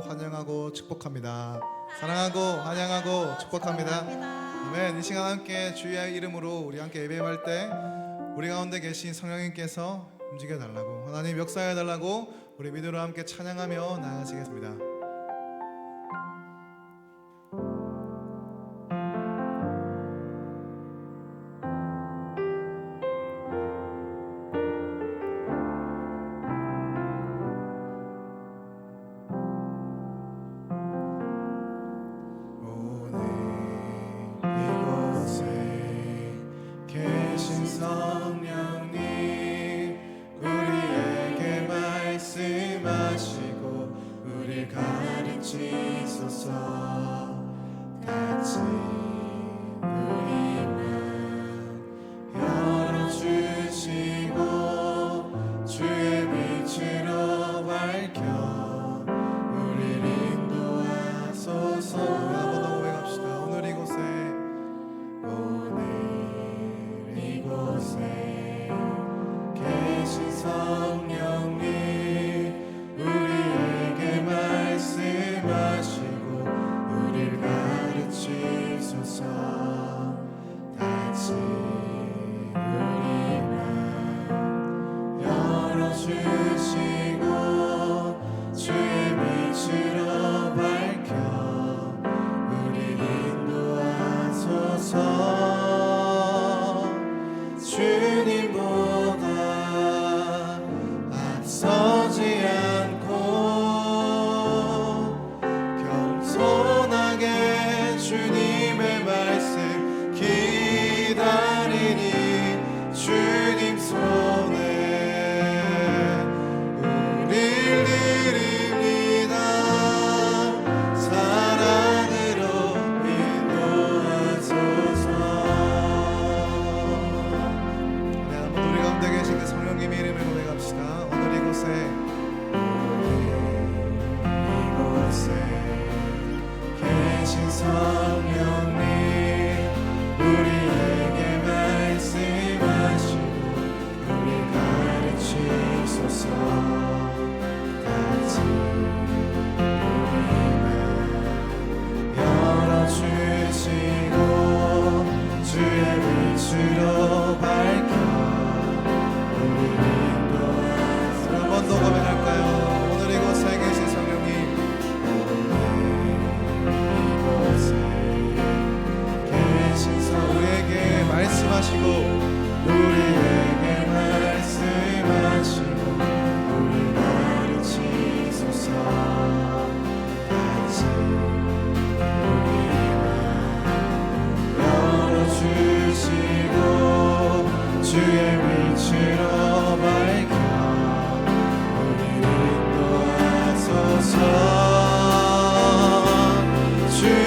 환영하고 축복합니다. 사랑하고 환영하고 축복합니다. 아멘. 이 시간 함께 주의 이름으로 우리 함께 예배할 때 우리 가운데 계신 성령님께서 움직여 달라고 하나님 역사해 달라고 우리 믿음으로 함께 찬양하며 나아가시겠습니다.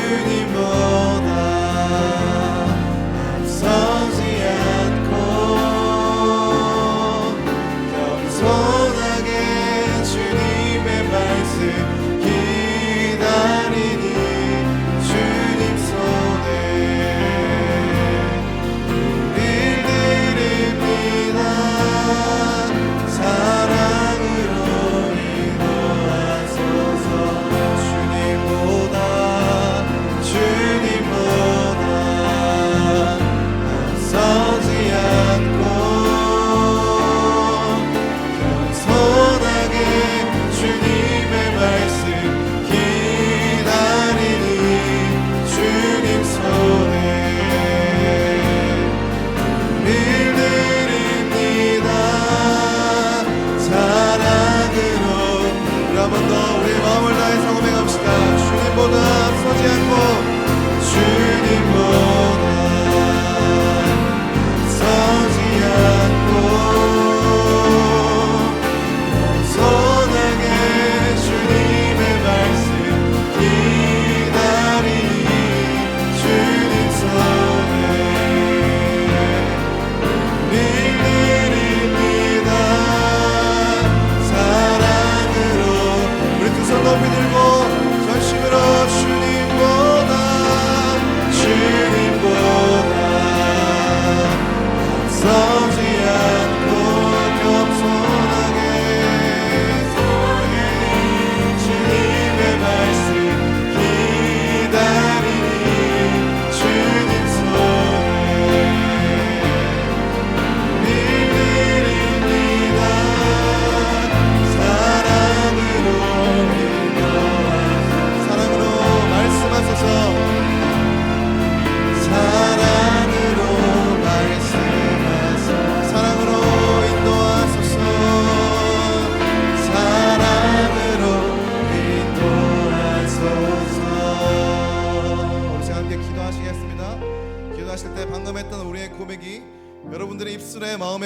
你们。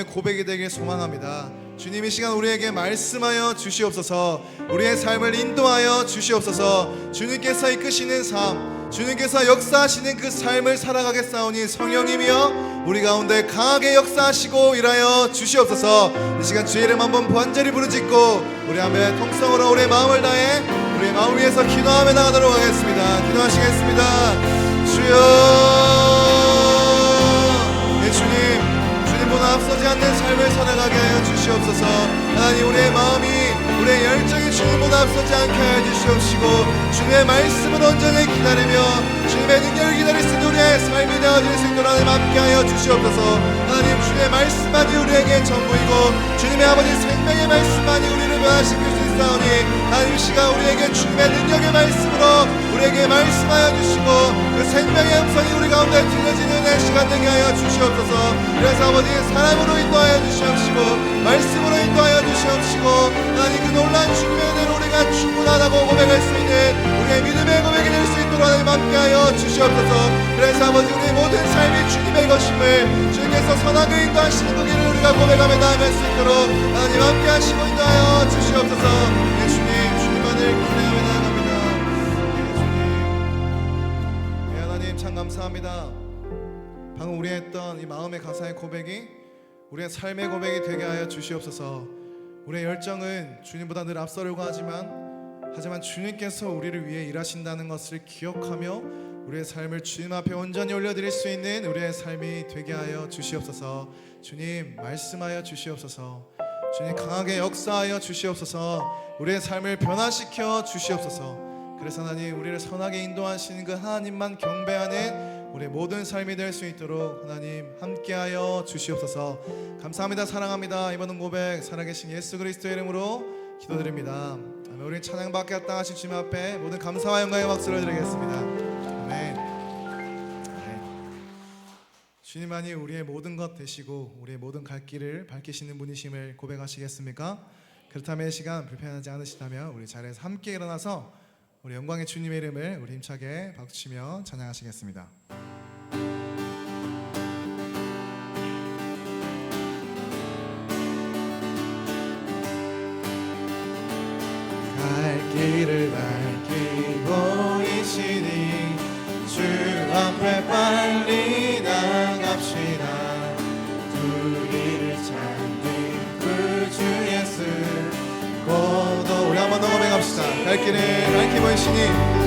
고백이 되길 소망합니다. 주님 이 시간 우리에게 말씀하여 주시옵소서. 우리의 삶을 인도하여 주시옵소서. 주님께서 이끄시는 삶, 주님께서 역사하시는 그 삶을 살아가겠사오니 성령님이여 우리 가운데 강하게 역사하시고 일하여 주시옵소서. 이 시간 주의 이름 한번 번절히 부르짖고 우리 함에 통성으로 우리의 마음을 다해 우리의 마음 위해서 기도하며 나가도록 하겠습니다. 기도하시겠습니다. 주여 앞서지 않는 삶을 살아가게 하여 주시옵소서. 하나님 우리의 마음이 우리의 열정이 주님보다 앞서지 않게 하여 주시옵시고 주님의 말씀을 온전히 기다리며 주님의 능력을 기다릴 수 있는 우리의 삶이 되어질 수 있도록 하나님 함께 하여 주시옵소서. 하나님 주님의 말씀만이 우리에게 전부이고 주님의 아버지 생명의 말씀만이 우리를 변화시킬 수 있사오니 하나님 이 시간 우리에게 주님의 능력의 말씀으로 우리에게 말씀하여 주시고 그 생명의 음성이 우리 가운데 들려지는 내 시간 되게 하여 주시옵소서. 그래서 아버지 사랑으로 인도하여 주시옵시고 말씀으로 인도하여 주시옵시고 하나님 그 놀란 주님의 은혜로 우리가 충분하다고 고백할 수 있는 우리의 믿음의 고백이 될 수 있도록 하나님 함께하여 주시옵소서. 그래서 아버지 우리의 모든 삶이 주님의 것임을 주님께서 선하게 인도하시는 그 길을 우리가 고백하며 나아갈 수 있도록 하나님 함께하시고 인도하여 주시옵소서. 예 주님 주님만을 기대하며 나아갑니다. 예 주님. 예 하나님 참 감사합니다 방금 우리 했던 이 마음의 가사의 고백이 우리의 삶의 고백이 되게 하여 주시옵소서. 우리의 열정은 주님보다 늘 앞서려고 하지만 하지만 주님께서 우리를 위해 일하신다는 것을 기억하며 우리의 삶을 주님 앞에 온전히 올려드릴 수 있는 우리의 삶이 되게 하여 주시옵소서. 주님 말씀하여 주시옵소서. 주님 강하게 역사하여 주시옵소서. 우리의 삶을 변화시켜 주시옵소서. 그래서 하나님 우리를 선하게 인도하시는 그 하나님만 경배하는 우리의 모든 삶이 될 수 있도록 하나님 함께하여 주시옵소서. 감사합니다. 사랑합니다. 이번 고백 살아계신 예수 그리스도의 이름으로 기도드립니다. 우리 찬양 받게 합당하신 주님 앞에 모든 감사와 영광의 박수를 드리겠습니다. 주님만이 우리의 모든 것 되시고 우리의 모든 갈 길을 밝히시는 분이심을 고백하시겠습니까? 그렇다면 이 시간 불편하지 않으시다면 우리 자리에서 함께 일어나서 우리 영광의 주님의 이름을 우리 힘차게 박수치며 찬양하시겠습니다. 고백합시다 갈 길을 밝히고 이시니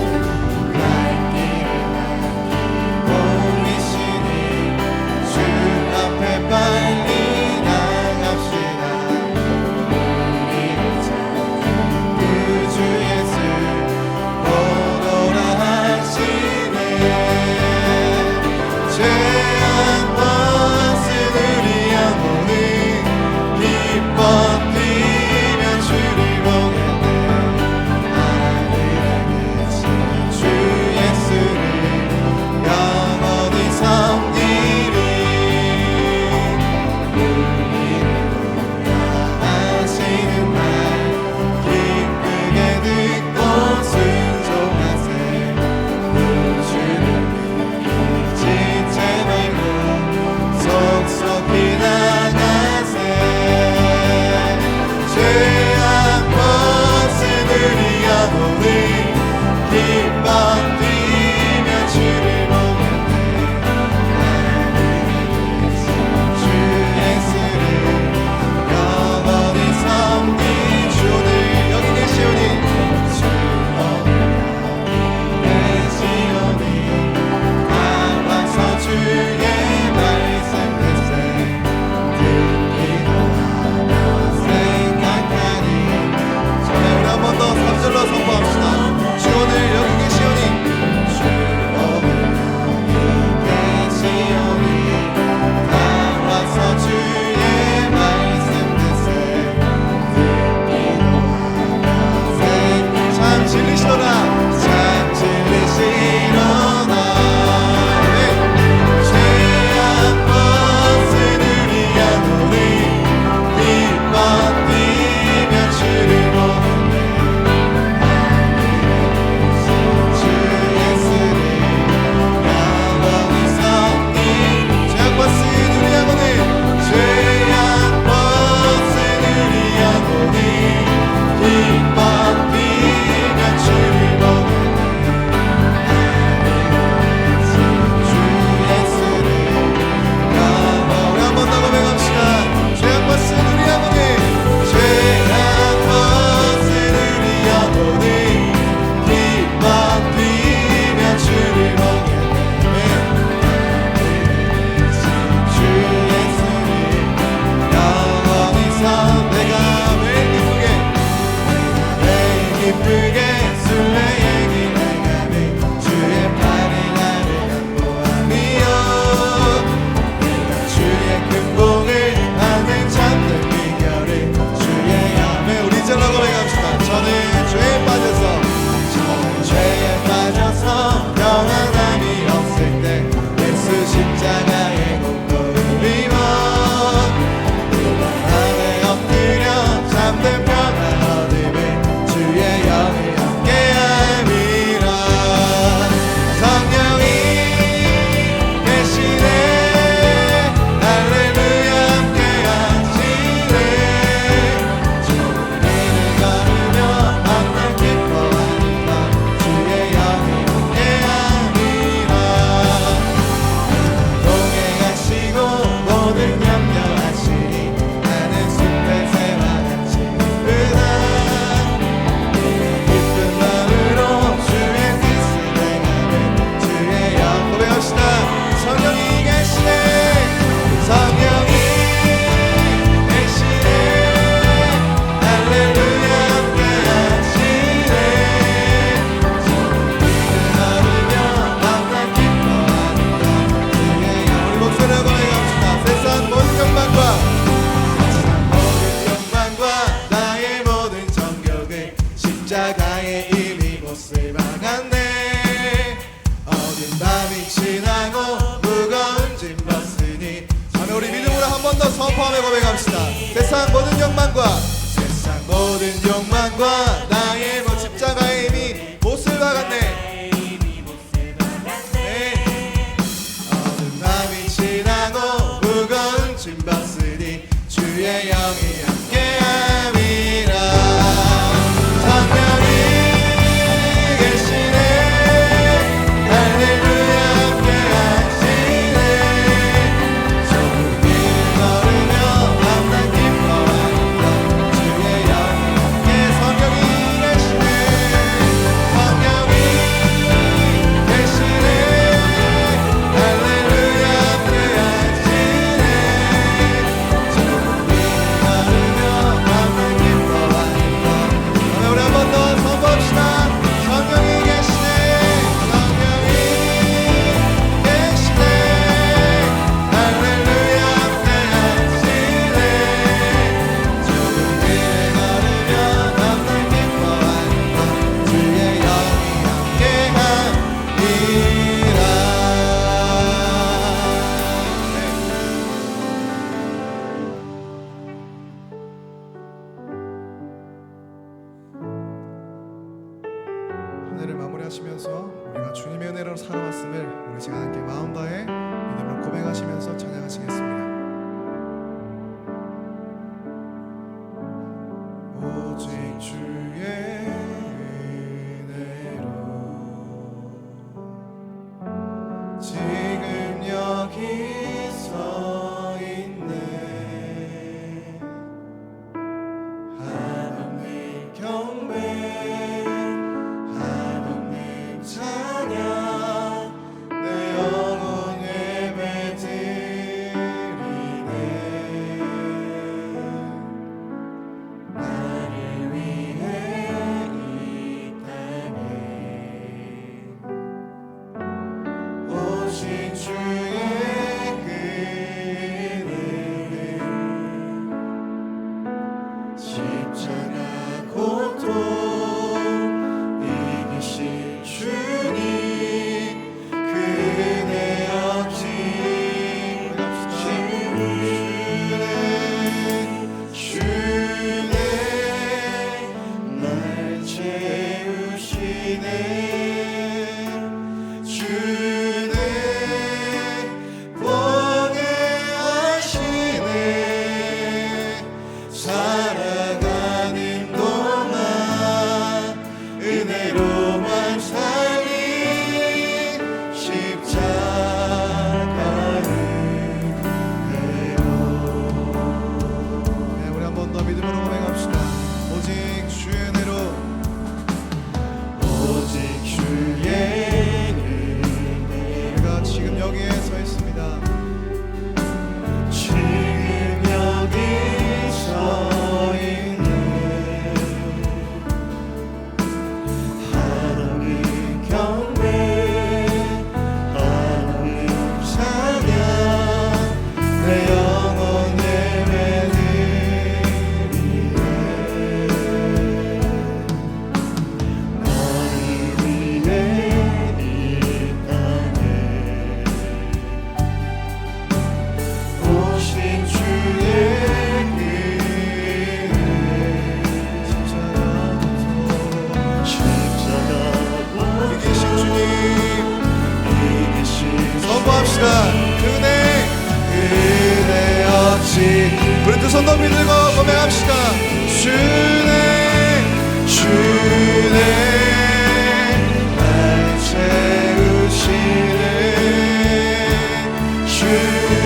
주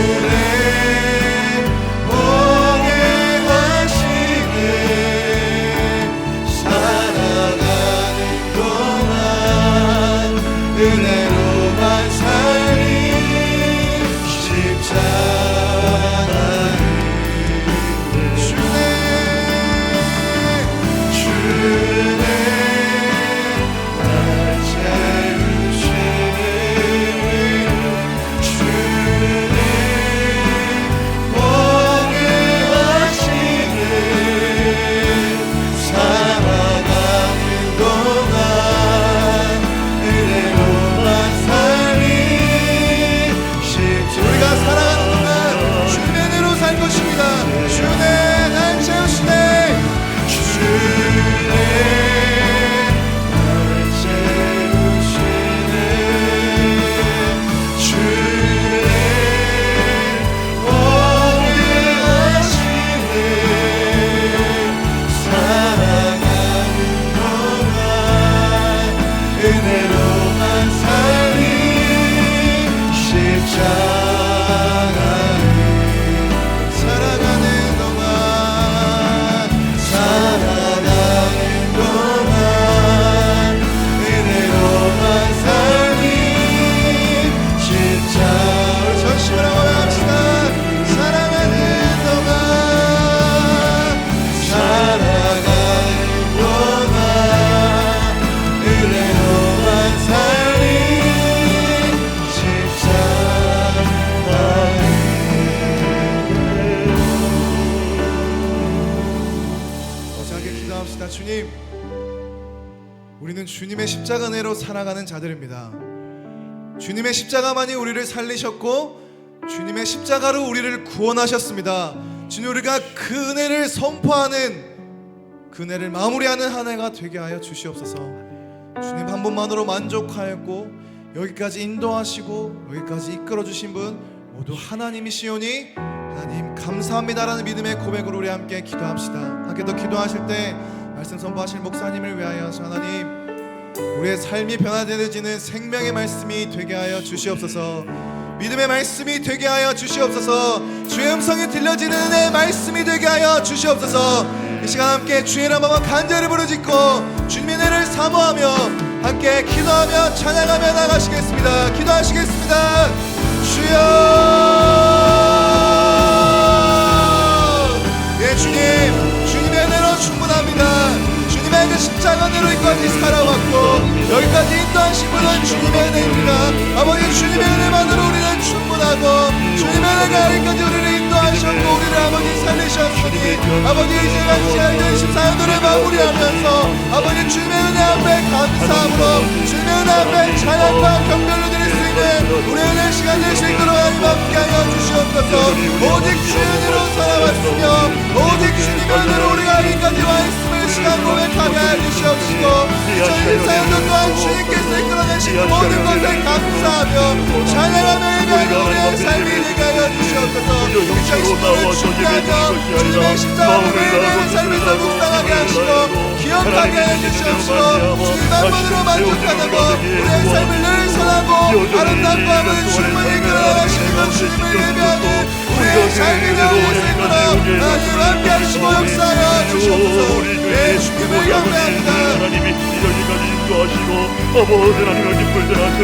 은혜로 살아가는 자들입니다. 주님의 십자가만이 우리를 살리셨고 주님의 십자가로 우리를 구원하셨습니다. 주님 우리가 그 은혜를 선포하는 그 은혜를 마무리하는 한 해가 되게 하여 주시옵소서. 주님 한 분만으로 만족하였고 여기까지 인도하시고 여기까지 이끌어 주신 분 모두 하나님이시오니 하나님 감사합니다라는 믿음의 고백으로 우리 함께 기도합시다. 함께 또 기도하실 때 말씀 선포하실 목사님을 위하여 하나님 우리의 삶이 변화되어지는 생명의 말씀이 되게 하여 주시옵소서. 믿음의 말씀이 되게 하여 주시옵소서. 주의 음성이 들려지는 은혜의 말씀이 되게 하여 주시옵소서. 이 시간 함께 주의 한번 간절히 부르짖고 주님의 은혜를 사모하며 함께 기도하며 찬양하며 나가시겠습니다. 기도하시겠습니다. 주여. 십자가 은혜로 여기까지 살아왔고 여기까지 인도하신 분은 주님의 은혜입니다. 아버지 주님의 은혜만으로 우리는 충분하고 주님의 은혜가 여기까지 우리를 인도하셨고 우리를 아버지 살리셨으니 아버지 이제 같이 알던 14년도를 마무리하면서 아버지 주님의 은혜 앞에 감사함으로 주님의 은혜 앞에 찬양과 경배를 드릴 수 있는 우리의 은혜 시간 될 수 있도록 하나님 함께 하여 주시옵소서 오직 주의 시간 고백하게 해주시옵시고 2024년도 또한 주님께서 이끌어내신 모든 것을 감사하며 찬양하며 예배하는 우리의 삶이 되게 하여 주시옵소서 2024년을 준비하며 주님의 십자가를 예배하는 삶에서 묵상하게 하시고 기억하게 해주시옵시고 주님 한 분으로 만족하는 것 우리의 삶을 늘 선하고 아름답고 함을 주님을 이끌어가시는 것 주님을 예배하는 우리의 삶이 되어 있으므로 하나님 함께 하시고 역사하여 주시옵소서 예 주님을 경배합니다 하나님이 여기까지 인도하시고 아버지 하나님의 기쁠 때나